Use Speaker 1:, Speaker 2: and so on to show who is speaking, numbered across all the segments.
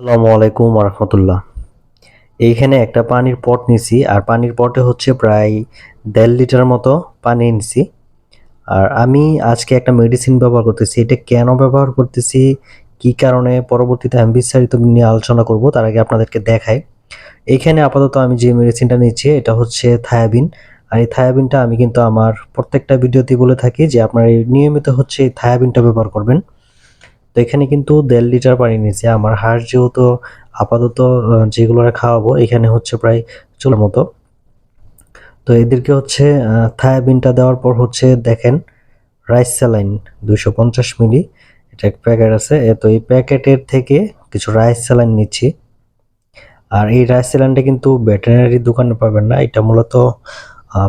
Speaker 1: আসসালামু আলাইকুম রহমতুল্লাহ এইখানে একটা পানির পট নিছি, আর পানির পটে হচ্ছে প্রায় দেড় লিটার মতো পানি নিছি। আর আমি আজকে একটা মেডিসিন ব্যবহার করতেছি, এটা কেন ব্যবহার করতেছি, কি কারণে, পরবর্তীতে আমি বিস্তারিত নিয়ে আলোচনা করব, তার আগে আপনাদেরকে দেখাই। এইখানে আপাতত আমি যে মেডিসিনটা নিচ্ছি, এটা হচ্ছে থায়াবিন। আর এই থায়াবিনটা আমি কিন্তু আমার প্রত্যেকটা ভিডিওতে বলে থাকি যে আপনারা নিয়মিত হচ্ছে এই থায়াবিনটা ব্যবহার করবেন। তো এখানে কিন্তু দেড় লিটার পানি নিয়েছে। আমার হাঁস যেহেতু আপাতত যেগুলো খাওয়াবো, এখানে হচ্ছে প্রায় চুলের মতো। তো এদেরকে হচ্ছে থায়াবিনটা দেওয়ার পর হচ্ছে দেখেন, রাইস স্যালাইন দুইশো পঞ্চাশ মিলি, এটা এক প্যাকেট আছে। তো এই প্যাকেটের থেকে কিছু রাইস স্যালাইন নিচ্ছি। আর এই রাইস স্যালাইনটা কিন্তু ভেটেরিনারি দোকানে পাবেন না, এটা মূলত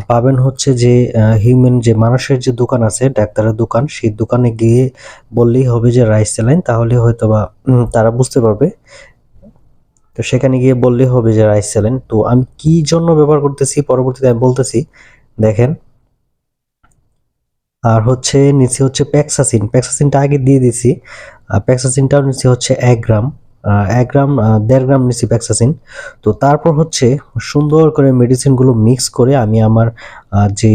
Speaker 1: পাবেন হচ্ছে যে হিউম্যান যে মানুষের যে দোকান আছে, ডাক্তারের দোকান, সেই দোকানে গিয়ে বললেই হবে যে রাইস স্যালাইন তাহলে হয়তো বা তারা বুঝতে পারবে। তো সেখানে গিয়ে বললেই হবে যে রাইস স্যালাইন তো আমি কি জন্য ব্যবহার করতেছি, পরবর্তীতে আমি বলতেছি, দেখেন। আর হচ্ছে, নিচে হচ্ছে প্যাক্সাসিন প্যাক্সাসিনটা আগে দিয়ে দিছি। আর প্যাক্সাসিনটাও নিচে হচ্ছে এক গ্রাম। এক গ্রাম দেড় গ্রাম নিচে প্যাক্সাসিন তো তারপর হচ্ছে সুন্দর করে মেডিসিনগুলো মিক্স করে আমি আমার যে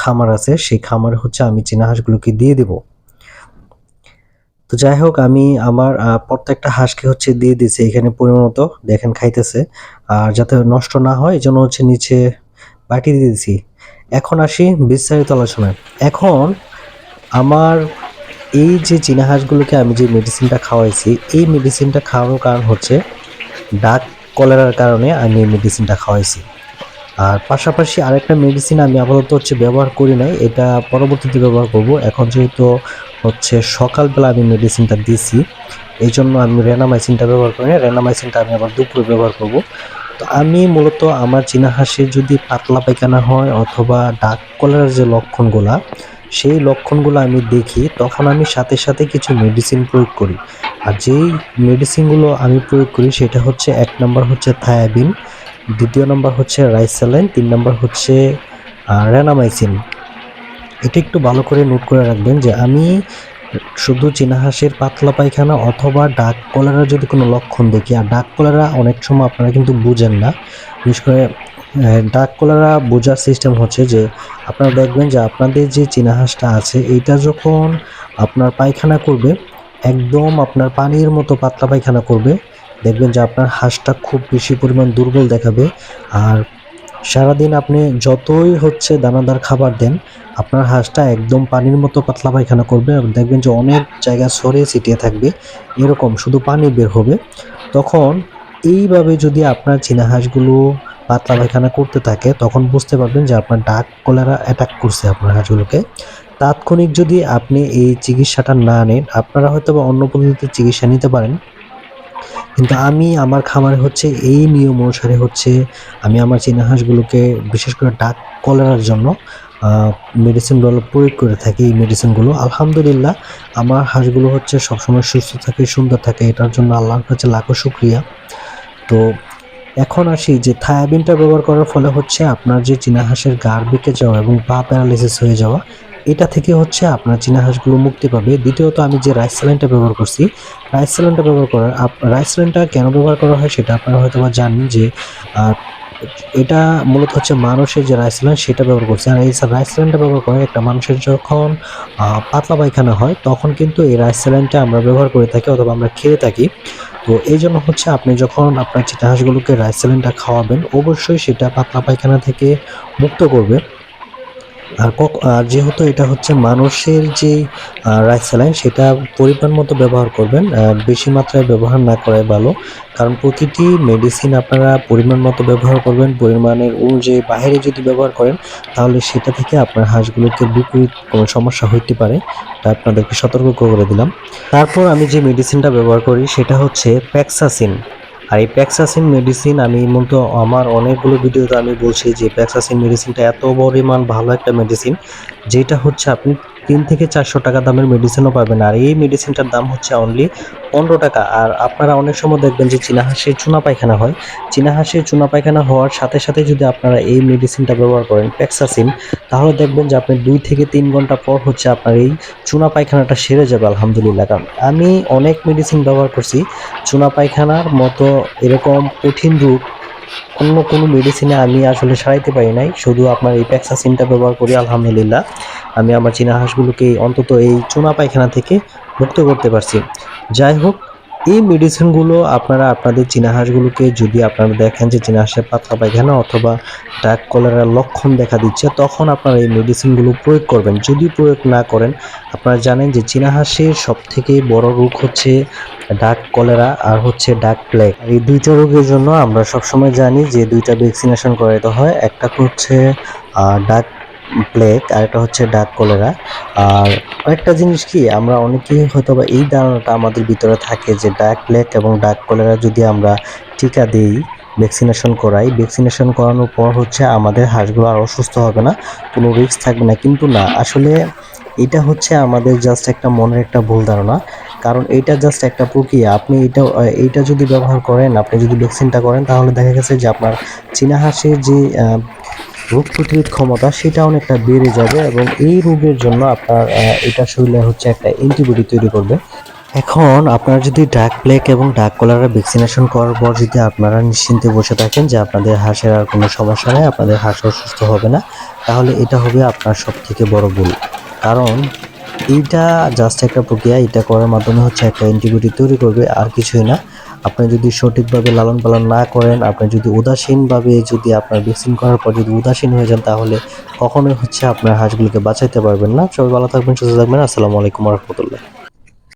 Speaker 1: খামার আছে, সেই খামারে হচ্ছে আমি চীনা হাঁসগুলোকে দিয়ে দেবো। তো যাই হোক, আমি আমার প্রত্যেকটা হাঁসকে হচ্ছে দিয়ে দিয়েছি এখানে পরিমাণ মতো, দেখেন খাইতেছে। আর যাতে নষ্ট না হয় এই জন্য হচ্ছে নিচে বাটি দিয়ে দিয়েছি। এখন আসি বিস্তারিত আলোচনায়। এখন আমার এই যে চীনা হাঁসগুলোকে আমি যে মেডিসিনটা খাওয়াইছি, এই মেডিসিনটা খাওয়ানোর কারণ হচ্ছে ডাক কলেরার কারণে আমি এই মেডিসিনটা খাওয়াইছি। আর পাশাপাশি আরেকটা মেডিসিন আমি আপাতত হচ্ছে ব্যবহার করি নাই, এটা পরবর্তীতে ব্যবহার করব। এখন যেহেতু হচ্ছে সকালবেলা আমি মেডিসিনটা দিছি এই জন্য আমি রেনামাইসিনটা ব্যবহার করি না রেনামাইসিনটা আমি আবার দুপুরে ব্যবহার করব। তো আমি মূলত আমার চীনা হাঁসের যদি পাতলা পায়খানা হয় অথবা ডাক কলার যে লক্ষণগুলা সেই লক্ষণগুলো আমি দেখি, তখন আমি সাথে সাথে কিছু মেডিসিন প্রয়োগ করি। আর যেই মেডিসিনগুলো আমি প্রয়োগ করি, সেটা হচ্ছে এক নম্বর হচ্ছে থায়াবিন দ্বিতীয় নম্বর হচ্ছে রাইসালাইন তিন নম্বর হচ্ছে র্যানামাইসিন এটা একটু ভালো করে নোট করে রাখবেন যে আমি শুধু চীনা হাঁসের পাতলা পায়খানা অথবা ডাক কলেরা যদি কোনো লক্ষণ দেখি, আর ডাক কলেরা অনেক সময় আপনারা কিন্তু বুঝেন না। বিশেষ করে ডাক কলেরা বোঝার সিস্টেম হচ্ছে যে আপনারা দেখবেন যে আপনাদের যে চীনা হাঁসটা আছে, এইটা যখন আপনার পায়খানা করবে, একদম আপনার পানির মতো পাতলা পায়খানা করবে, দেখবেন যে আপনার হাঁসটা খুব বেশি পরিমাণ দুর্বল দেখাবে। আর সারাদিন আপনি যতই হচ্ছে দানাদার খাবার দেন, আপনার হাঁসটা একদম পানির মতো পাতলা পায়খানা করবে দেখবেন যে অনেক জায়গা ছড়িয়ে ছিটিয়ে থাকবে। এরকম শুধু পানি বের হবে। তখন এইভাবে যদি আপনার চীনা হাঁসগুলো পাতলা পায়খানা করতে থাকে, তখন বুঝতে পারবেন যে আপনার ডাক কলেরা অ্যাটাক করছে আপনার হাঁসগুলোকে তাৎক্ষণিক যদি আপনি এই চিকিৎসাটা না নেন, আপনারা হয়তো বা অন্য পদ্ধতিতে চিকিৎসা নিতে পারেন। কিন্তু আমি, আমার খামারে হচ্ছে এই নিয়ম অনুসারে হচ্ছে আমি আমার চীনা হাঁসগুলোকে বিশেষ করে ডাক কলেরার জন্য মেডিসিনগুলো প্রয়োগ করে থাকি এই মেডিসিনগুলো আলহামদুলিল্লাহ, আমার হাঁসগুলো হচ্ছে সবসময় সুস্থ থাকে, সুন্দর থাকে, এটার জন্য আল্লাহর কাছে লাখো শুক্রিয়া। তো এখন আসি যে থায়াবিনটা ব্যবহার করার ফলে হচ্ছে আপনার যে চীনা হাঁসের গাড় বেঁকে যাওয়া এবং পা প্যারালাইসিস হয়ে যাওয়া, এটা থেকে হচ্ছে আপনার চীনা হাঁসগুলো মুক্তি পাবে। দ্বিতীয়ত আমি যে রাইস স্যালাইনটা ব্যবহার করছি, রাইস স্যালাইনটা ব্যবহার করার রাইস স্যালাইনটা কেন ব্যবহার করা হয় সেটা আপনারা হয়তো বা জানেন যে এটা মূলত হচ্ছে মানুষের যে রাইস স্যালাইন সেটা ব্যবহার করছে। আর এই রাইস স্যালাইনটা ব্যবহার করে একটা মানুষের যখন পাতলা পায়খানা হয়, তখন কিন্তু এই রাইস স্যালাইনটা আমরা ব্যবহার করে থাকি অথবা আমরা খেয়ে থাকি। তো এই জন্য হচ্ছে আপনি যখন আপনার চিতা হাঁসগুলোকে রাইস সিলিন্ডার খাওয়াবেন, অবশ্যই সেটা পাতলা পায়খানা থেকে মুক্ত করবে আর আর যেহেতু এটা হচ্ছে মানুষের যে রাইস স্যালাইন সেটা পরিমাণ মতো ব্যবহার করবেন বেশি মাত্রায় ব্যবহার না করাই ভালো। কারণ প্রতিটি মেডিসিন আপনারা পরিমাণ মতো ব্যবহার করবেন, পরিমাণের অনুযায়ী বাইরে যদি ব্যবহার করেন, তাহলে সেটা থেকে আপনার হাঁসগুলোকে বিপরীত কোনো সমস্যা হইতে পারে, তা আপনাদেরকে সতর্ক করে দিলাম। তারপর আমি যে মেডিসিনটা ব্যবহার করি, সেটা হচ্ছে প্যাক্সাসিন আর এই প্যাক্সাসিন মেডিসিন আমি মূলত আমার অনেকগুলো ভিডিওতে আমি বলছি যে প্যাক্সাসিন মেডিসিনটা এত পরিমাণ ভালো একটা মেডিসিন যেটা হচ্ছে আপনি তিন থেকে চারশো টাকা দামের মেডিসিনও পাবেন। আর এই মেডিসিনটার দাম হচ্ছে অনলি পনেরো টাকা। আর আপনারা অনেক সময় দেখবেন যে চীনা হাঁসের চুনা পায়খানা হয়। চীনা হাঁসের চুনা পায়খানা হওয়ার সাথে সাথে যদি আপনারা এই মেডিসিনটা ব্যবহার করেন প্যাক্সাসিন তাহলে দেখবেন যে আপনি দুই থেকে তিন ঘণ্টা পর হচ্ছে আপনার এই চুনা পায়খানাটা সেরে যাবে, আলহামদুলিল্লাহ। কারণ আমি অনেক মেডিসিন ব্যবহার করছি। চুনা পায়খানার মতো এরকম কঠিন রূপ অন্য কোনো মেডিসিনে আমি আসলে সারাইতে পারি নাই। শুধু আপনার এই প্যাক্সাসিনটা ব্যবহার করি, আলহামদুলিল্লাহ। আমি আমার চীনা হাঁসগুলোকে অন্তত এই চুনা পায়খানা থেকে মুক্ত করতে পারছি। যাই হোক এই মেডিসিনগুলো আপনারা আপনাদের চীনা হাঁসগুলোকে যদি আপনারা দেখেন যে চীনা হাঁসের পাতলা পায়খানা অথবা ডাক কলেরার লক্ষণ দেখা দিচ্ছে, তখন আপনারা এই মেডিসিনগুলো প্রয়োগ করবেন। যদি প্রয়োগ না করেন, আপনারা জানেন যে চীনা হাঁসের সব থেকে বড় রোগ হচ্ছে ডাক কলেরা আর হচ্ছে ডাক প্লেগ এই দুইটা রোগের জন্য আমরা সবসময় জানি যে দুইটা ভ্যাকসিনেশন করাতে হয়। একটা হচ্ছে ডাক প্লেগ আর একটা হচ্ছে ডাক কলেরা। আর আরেকটা জিনিস কি, আমরা অনেকেই হয়তো বা এই ধারণাটা আমাদের ভিতরে থাকে যে ডাক প্লেগ এবং ডাক কলেরা যদি আমরা টিকা দিই ভ্যাকসিনেশন করাই ভ্যাকসিনেশন করানোর পর হচ্ছে আমাদের হাঁসগুলো আর অসুস্থ হবে না, কোনো রিস্ক থাকবে না। কিন্তু না, আসলে এটা হচ্ছে আমাদের জাস্ট একটা মনের একটা ভুল ধারণা। কারণ এটা জাস্ট একটা প্রক্রিয়া। আপনি এটা, এইটা যদি ব্যবহার করেন, আপনি যদি ভ্যাকসিনটা করেন, তাহলে দেখা গেছে যে আপনার চীনা হাঁসের যে রোগ প্রতিরোধ ক্ষমতা সেটা অনেকটা বেড়ে যাবে এবং এই রোগের জন্য আপনার এটা শরীরে হচ্ছে একটা অ্যান্টিবডি তৈরি করবে। এখন আপনারা যদি ডাক প্লেগ এবং ডাক কলারা ভ্যাকসিনেশন করার পর যদি আপনারা নিশ্চিন্তে বসে থাকেন যে আপনাদের হাঁসের আর কোনো সমস্যা নেই, আপনাদের হাঁস অসুস্থ হবে না, তাহলে এটা হবে আপনার সব থেকে বড় ভুল। কারণ এইটা জাস্ট একটা প্রক্রিয়া, এটা করার মাধ্যমে হচ্ছে একটা অ্যান্টিবডি তৈরি করবে, আর কিছুই না। আপনি যদি সঠিকভাবে লালন পালন না করেন, আপনি যদি উদাসীনভাবে যদি আপনার ভ্যাকসিন করার পর যদি উদাসীন হয়ে যান, তাহলে কখনোই হচ্ছে আপনার হাঁসগুলোকে বাঁচাইতে পারবেন না। সবাই ভালো থাকবেন, সুস্থ থাকবেন। আসসালামু আলাইকুম রহমতুল্লাহ।